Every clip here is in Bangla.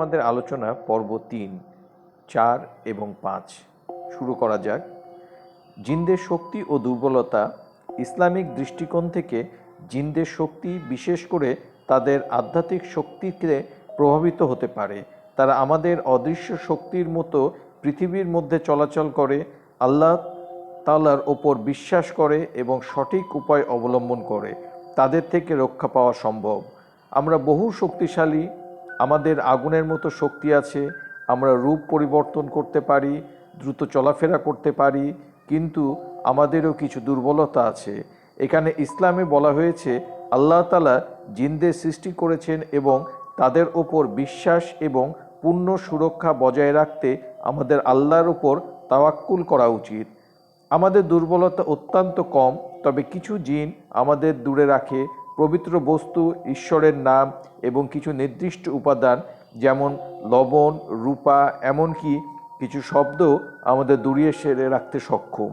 আমাদের আলোচনা পর্ব তিন, চার এবং পাঁচ। শুরু করা যাক। জিনদের শক্তি ও দুর্বলতা ইসলামিক দৃষ্টিকোণ থেকে জিনদের শক্তি, বিশেষ করে তাদের আধ্যাত্মিক শক্তিকে প্রভাবিত হতে পারে। তারা আমাদের অদৃশ্য শক্তির মতো পৃথিবীর মধ্যে চলাচল করে, আল্লাহ তালার ওপর বিশ্বাস করে এবং সঠিক উপায় অবলম্বন করে। তাদের থেকে রক্ষা পাওয়া সম্ভব। আমরা বহু শক্তিশালী আমাদের আগুনের মতো শক্তি আছে, আমরা রূপ পরিবর্তন করতে পারি, দ্রুত চলাফেরা করতে পারি, কিন্তু আমাদেরও কিছু দুর্বলতা আছে। এখানে ইসলামে বলা হয়েছে, আল্লাহ তালা জিনদের সৃষ্টি করেছেন এবং তাদের ওপর বিশ্বাস এবং পূর্ণ সুরক্ষা বজায় রাখতে আমাদের আল্লাহর ওপর তাওয়াক্কুল করা উচিত। আমাদের দুর্বলতা অত্যন্ত কম, তবে কিছু জিন আমাদের দূরে রাখে পবিত্র বস্তু, ঈশ্বরের নাম এবং কিছু নির্দিষ্ট উপাদান, যেমন লবণ, রূপা, এমনকি কিছু শব্দ আমাদের দূরিয়ে সেরে রাখতে সক্ষম।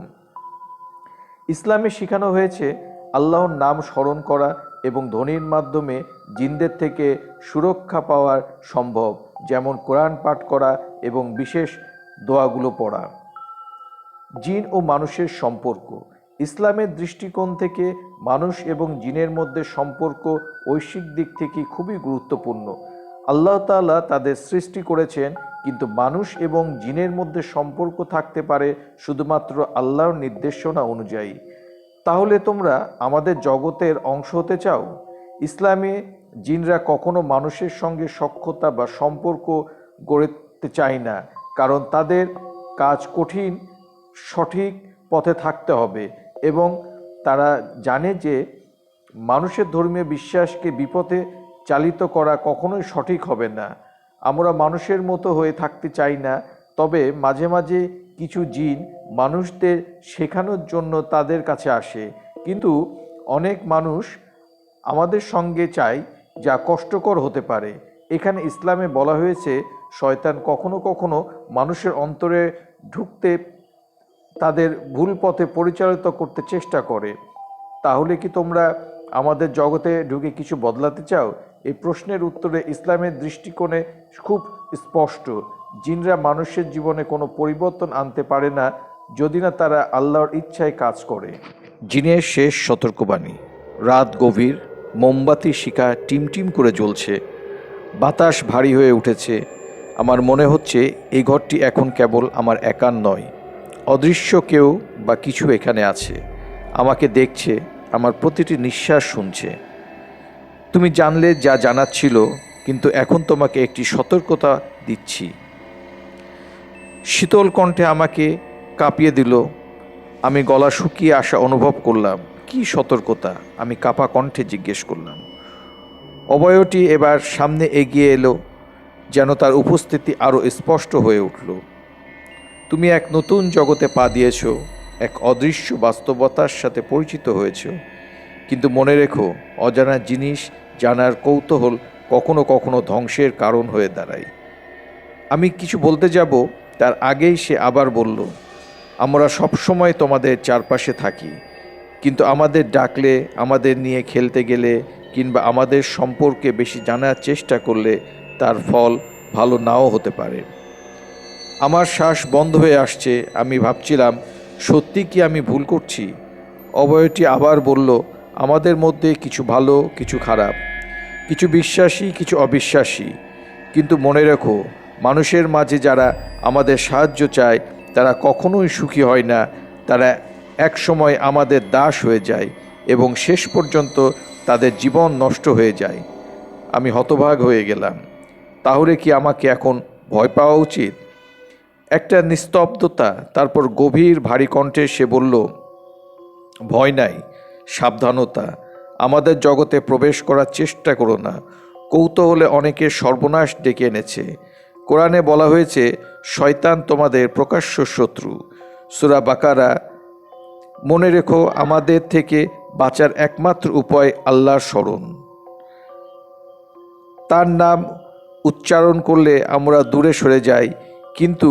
ইসলামে শেখানো হয়েছে আল্লাহর নাম স্মরণ করা এবং ধ্বনির মাধ্যমে জিনদের থেকে সুরক্ষা পাওয়ার সম্ভব, যেমন কোরআন পাঠ করা এবং বিশেষ দোয়াগুলো পড়া। জিন ও মানুষের সম্পর্ক। ইসলামের দৃষ্টিকোণ থেকে মানুষ এবং জিনের মধ্যে সম্পর্ক ঐশ্বিক দিক থেকে খুবই গুরুত্বপূর্ণ। আল্লাহ তাআলা তাদের সৃষ্টি করেছেন, কিন্তু মানুষ এবং জিনের মধ্যে সম্পর্ক থাকতে পারে শুধুমাত্র আল্লাহর নির্দেশনা অনুযায়ী। তাহলে তোমরা আমাদের জগতের অংশ হতে চাও? ইসলামে জিনরা কখনো মানুষের সঙ্গে সক্ষতা বা সম্পর্ক গড়তে চায় না, কারণ তাদের কাজ কঠিন, সঠিক পথে থাকতে হবে। এবং তারা জানে যে মানুষের ধর্মীয় বিশ্বাসকে বিপথে চালিত করা কখনোই সঠিক হবে না। আমরা মানুষের মতো হয়ে থাকতে চাই না, তবে মাঝে মাঝে কিছু জিন মানুষদের শেখানোর জন্য তাদের কাছে আসে। কিন্তু অনেক মানুষ আমাদের সঙ্গে চায় যা কষ্টকর হতে পারে। এখানে ইসলামে বলা হয়েছে, শয়তান কখনো কখনো মানুষের অন্তরে ঢুকতে তাদের ভুল পথে পরিচালিত করতে চেষ্টা করে, তাহলে কি তোমরা আমাদের জগতে ঢুকে কিছু বদলাতে চাও? এই প্রশ্নের উত্তরে ইসলামের দৃষ্টিকোণে খুব স্পষ্ট, জিনরা মানুষের জীবনে কোনো পরিবর্তন আনতে পারে না যদি না তারা আল্লাহর ইচ্ছায় কাজ করে। জিনের শেষ সতর্কবাণী, রাত গভীর মোমবাতি শিকা টিমটিম করে জ্বলছে, বাতাস ভারী হয়ে উঠেছে, আমার মনে হচ্ছে এই ঘরটি এখন কেবল আমার একার নয়। অদৃশ্য কেউ বা কিছু এখানে আছে। আমাকে দেখছে, আমার প্রতিটি নিঃশ্বাস শুনছে। তুমি জানলে যা জানার ছিল, কিন্তু এখন তোমাকে একটি সতর্কতা দিচ্ছি। শীতল কণ্ঠে আমাকে কাঁপিয়ে দিল। আমি গলা শুকিয়ে আসা অনুভব করলাম, কি সতর্কতা, আমি কাপা কণ্ঠে জিজ্ঞেস করলাম। অবয়টি এবার সামনে এগিয়ে এলো, যেন তার উপস্থিতি আরও স্পষ্ট হয়ে উঠল। তুমি এক নতুন জগতে পা দিয়েছ, এক অদৃশ্য বাস্তবতার সাথে পরিচিত হয়েছ। কিন্তু মনে রেখো, অজানা জিনিস জানার কৌতূহল কখনো কখনো ধ্বংসের কারণ হয়ে দাঁড়ায়। আমি কিছু বলতে যাব, তার আগেই সে আবার বলল, আমরা সবসময় তোমাদের চারপাশে থাকি, কিন্তু আমাদের ডাকলে, আমাদের নিয়ে খেলতে গেলে, কিংবা আমাদের সম্পর্কে বেশি জানার চেষ্টা করলে তার ফল ভালো নাও হতে পারে। আমার শ্বাস বন্ধ হয়ে আসছে। আমি ভাবছিলাম, সত্যি কি আমি ভুল করছি? অবয়টি আবার বলল, আমাদের মধ্যে কিছু ভালো, কিছু খারাপ। কিছু বিশ্বাসী, কিছু অবিশ্বাসী। কিন্তু মনে রেখো, মানুষের মাঝে যারা আমাদের সাহায্য চায়, তারা কখনোই সুখী হয় না। তারা এক সময় আমাদের দাস হয়ে যায় এবং শেষ পর্যন্ত তাদের জীবন নষ্ট হয়ে যায়। আমি হতভাগ হয়ে গেলাম। তাহলে কি আমাকে এখন ভয় পাওয়া উচিত? একটা নিস্তব্ধতা, তারপর গভীর ভারী কণ্ঠে সে বলল, ভয় নাই, সাবধানতা। আমাদের জগতে প্রবেশ করার চেষ্টা করো না। কৌতূহলে অনেকের সর্বনাশ ডেকে এনেছে। কোরআনে বলা হয়েছে, শয়তান তোমাদের প্রকাশ্য শত্রু। সুরা বাকারা, মনে রেখো, আমাদের থেকে বাঁচার একমাত্র উপায় আল্লাহর স্মরণ। তার নাম উচ্চারণ করলে আমরা দূরে সরে যাই, কিন্তু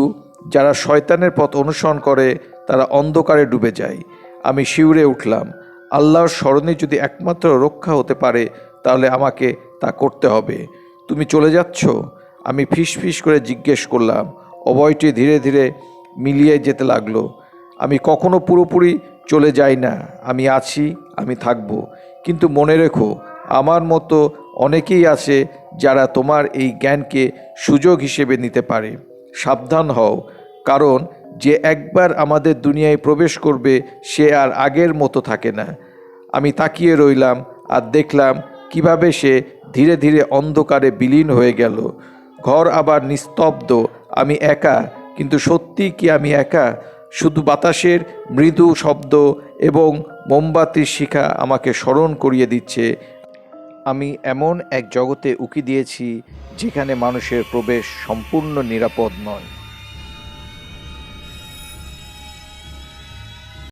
যারা শয়তানের পথ অনুসরণ করে, তারা অন্ধকারে ডুবে যায়। আমি শিউরে উঠলাম। আল্লাহর স্মরণে যদি একমাত্র রক্ষা হতে পারে, তাহলে আমাকে তা করতে হবে। তুমি চলে যাচ্ছ? আমি ফিস করে জিজ্ঞেস করলাম। অভয়টি ধীরে ধীরে মিলিয়ে যেতে লাগল। আমি কখনো পুরোপুরি চলে যাই না। আমি আছি, আমি থাকব। কিন্তু মনে রেখো, আমার মতো অনেকেই আছে যারা তোমার এই জ্ঞানকে সুযোগ হিসেবে নিতে পারে। সাবধান হও। কারণ যে একবার আমাদের দুনিয়ায় প্রবেশ করবে, সে আর আগের মতো থাকে না। আমি তাকিয়ে রইলাম আর দেখলাম কীভাবে সে ধীরে ধীরে অন্ধকারে বিলীন হয়ে গেল। ঘর আবার নিস্তব্ধ, আমি একা, কিন্তু সত্যি কি আমি একা? শুধু বাতাসের মৃদু শব্দ এবং মোমবাতির শিখা আমাকে স্মরণ করিয়ে দিচ্ছে। আমি এমন এক জগতে উকি দিয়েছি যেখানে মানুষের প্রবেশ সম্পূর্ণ নিরাপদ নয়।